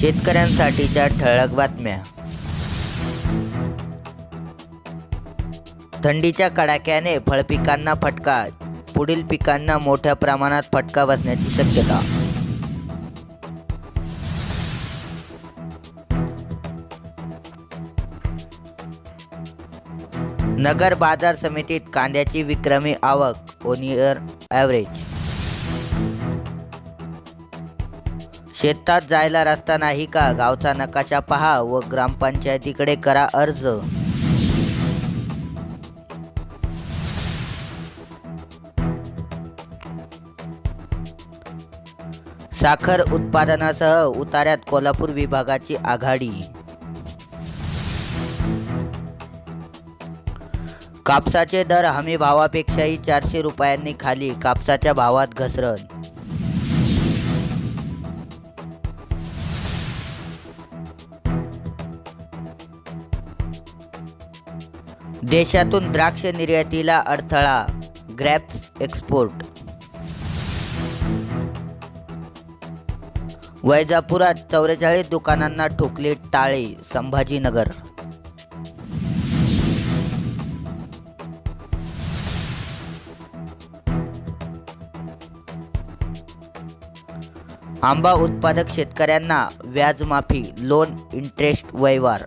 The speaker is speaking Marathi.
शेतकऱ्यांसाठीच्या ठळक बातम्या. थंडीच्या कडाक्याने फळपिकांना फटका पुढील पिकांना मोठ्या प्रमाणात फटका बसण्याची शक्यता. नगर बाजार समितीत कांद्याची विक्रमी आवक ओनियर ॲव्हरेज शेतात जायला रस्ता नाही का? गावचा नकाशा पहा व ग्रामपंचायतीकडे करा अर्ज. साखर उत्पादनासह उतार्यात कोल्हापूर विभागाची आघाडी. कापसाचे दर हमी भावापेक्षाही चारशे रुपयांनी खाली कापसाच्या भावात घसरण देशातून द्राक्ष निर्यातीला अडथळा. ग्रॅप्स एक्सपोर्ट वैजापुरात चौवेचाळीस दुकानांना ठोकले टाळे संभाजीनगर. आंबा उत्पादक शेतकऱ्यांना व्याजमाफी लोन इंटरेस्ट व्यवहार